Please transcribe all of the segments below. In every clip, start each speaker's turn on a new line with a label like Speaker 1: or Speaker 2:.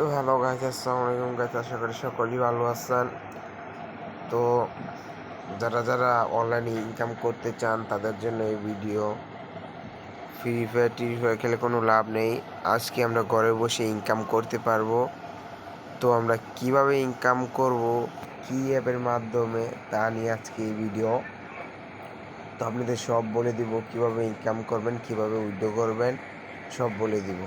Speaker 1: তো hello guys আসসালামু আলাইকুম গাইজ আশা করি সকলেই ভালো আছেন। তো যারা যারা অনলাইনে ইনকাম করতে চান, তাদের জন্য এই ভিডিও ফ্রি ফায়ার টি ফায়ার খেলে কোনো লাভ নেই। আজকে আমরা ঘরে বসে ইনকাম করতে পারব। তো আমরা কীভাবে ইনকাম করব, কী অ্যাপের মাধ্যমে, তা নিয়ে আজকে এই ভিডিও তো আপনাদের সব বলে দিব, কীভাবে ইনকাম করবেন, কীভাবে উইথড্র করবেন, সব বলে দিব।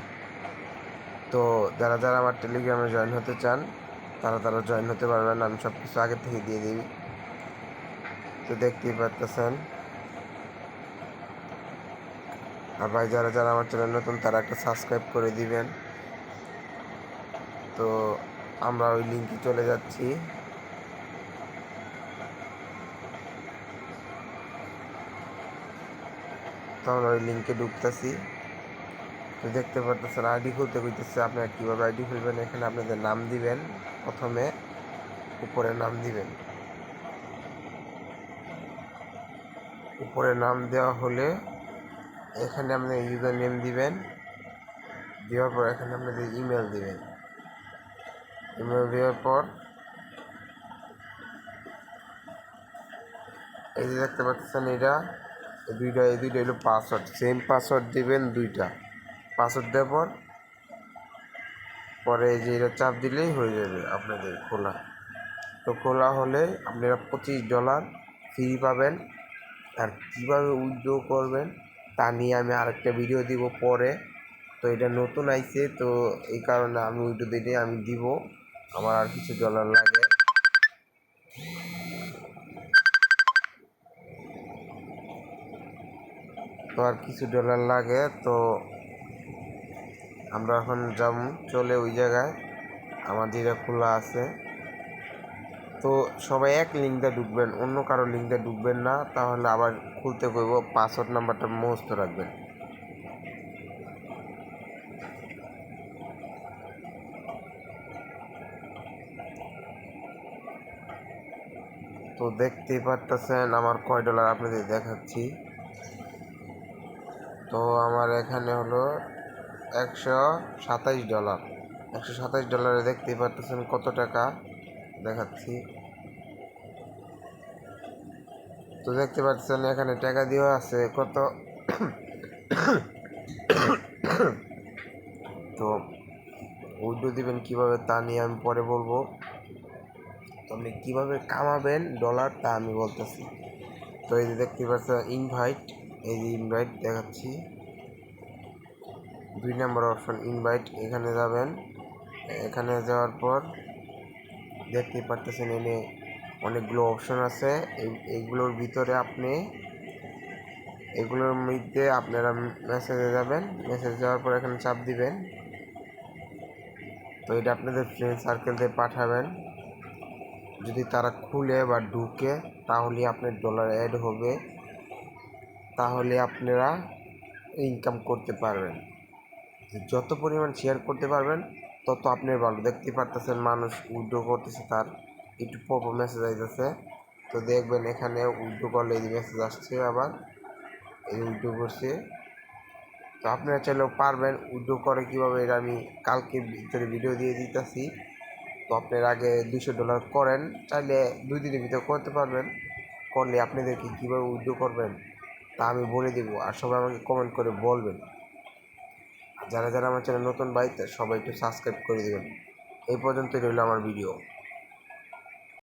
Speaker 1: তো যারা যারা আমার টেলিগ্রামে জয়েন হতে চান, তারা তারা জয়েন হতে পারবেন। আমি সব কিছু আগে থেকে দিয়ে দিই। তো দেখতেই পারতেছেন। আর ভাই, যারা যারা আমার চ্যানেল নতুন, তারা একটা সাবস্ক্রাইব করে দিবেন। তো আমরা ওই লিঙ্কে চলে যাচ্ছি। তো আমরা ওই লিঙ্কে ঢুকতেছি। তো দেখতে পারতেছেন, আইডি খুলতে কইতেছে আপনারা কীভাবে আইডি খুলবেন, এখানে আপনাদের নাম দিবেন, প্রথমে উপরে নাম দিবেন। উপরে নাম দেওয়া হলে এখানে আপনি ইউজার নেম দিবেন, দেওয়ার পর এখানে আপনাদের ইমেল দিবেন। ইমেল দেওয়ার পর এই যে দেখতে পাচ্ছেন এটা দুইটা, এই দুইটা হলো পাসওয়ার্ড সেম পাসওয়ার্ড দিবেন দুইটা। পাসওয়ার্ড দেওয়ার পর, পরে যে এটা চাপ দিলেই হয়ে যাবে আপনাদের খোলা। তো খোলা হলে আপনারা পঁচিশ ডলার ফ্রি পাবেন। আর কীভাবে উইথড্র করবেন, তা নিয়ে আমি আরেকটা ভিডিও দিব পরে। তো এটা নতুন আইছে, তো এই কারণে আমি উইথড্র দিলে আমি দিব। আমার আর কিছু ডলার লাগে। তো আর কিছু ডলার লাগে, তো আমরা এখন যাব চলে ওই জায়গায়। আমার যেটা খোলা আছে। তো সবাই এক লিঙ্কটা ঢুকবেন, অন্য কারও লিঙ্কটা ঢুকবেন না, তাহলে আবার খুলতে কইব পাসওয়ার্ড নাম্বারটা মুখস্থ রাখবেন। তো দেখতেই পারতেছেন, আমার কয় ডলার আপনাদের দেখাচ্ছি। তো আমার এখানে হলো একশো সাতাইশ ডলার। একশো সাতাইশ ডলারে দেখতেই পারতেছেন কত টাকা। দেখাচ্ছি। তো দেখতে পাচ্ছেন এখানে টাকা দেওয়া আছে কত। তো উইড্রো দিবেন কীভাবে তা নিয়ে আমি পরে বলব। তো আপনি কীভাবে কামাবেন ডলার তা আমি বলতেছি। তো এই যে দেখতে পাচ্ছেন ইনভাইট, এই যে ইনভাইট দেখাচ্ছি। দুই নম্বর অপশন ইনভাইট এখানে যাবেন। এখানে যাওয়ার পর দেখতে পারতেছেন এনে অনেকগুলো অপশন আছে। এইগুলোর ভিতরে আপনি, এগুলোর মধ্যে আপনারা মেসেজে যাবেন। মেসেজ যাওয়ার পর এখানে চাপ দিবেন। তো এটা আপনাদের ফ্রেন্ড সার্কেলতে পাঠাবেন। যদি তারা খুলে বা ঢুকে, তাহলে আপনার ডলার অ্যাড হবে। তাহলে আপনারা ইনকাম করতে পারবেন। যত পরিমাণ শেয়ার করতে পারবেন, তত আপনার ভালো। দেখতে পারতেছেন মানুষ উইড্রো করতেছে তার। একটু পপ মেসেজ আসতেছে তো দেখবেন এখানে উইড্রো করলে এই মেসেজ আসছে আবার। এই উইড্রো করছে। তো আপনারা চাইলেও পারবেন উইড্রো করে কীভাবে এটা আমি কালকে ভিতরে ভিডিও দিয়ে দিতেছি। তো আপনার আগে দুশো ডলার করেন, চাইলে দুই দিনের ভিতরে করতে পারবেন। করলে আপনাদেরকে কীভাবে উইড্রো করবেন, তা আমি বলে দেবো। আর সবাই আমাকে কমেন্ট করে বলবেন। যারা যারা আমার চ্যানেল নতুন বাইতে সবাই একটু সাবস্ক্রাইব করে দেবেন। এই পর্যন্তই রইল আমার ভিডিও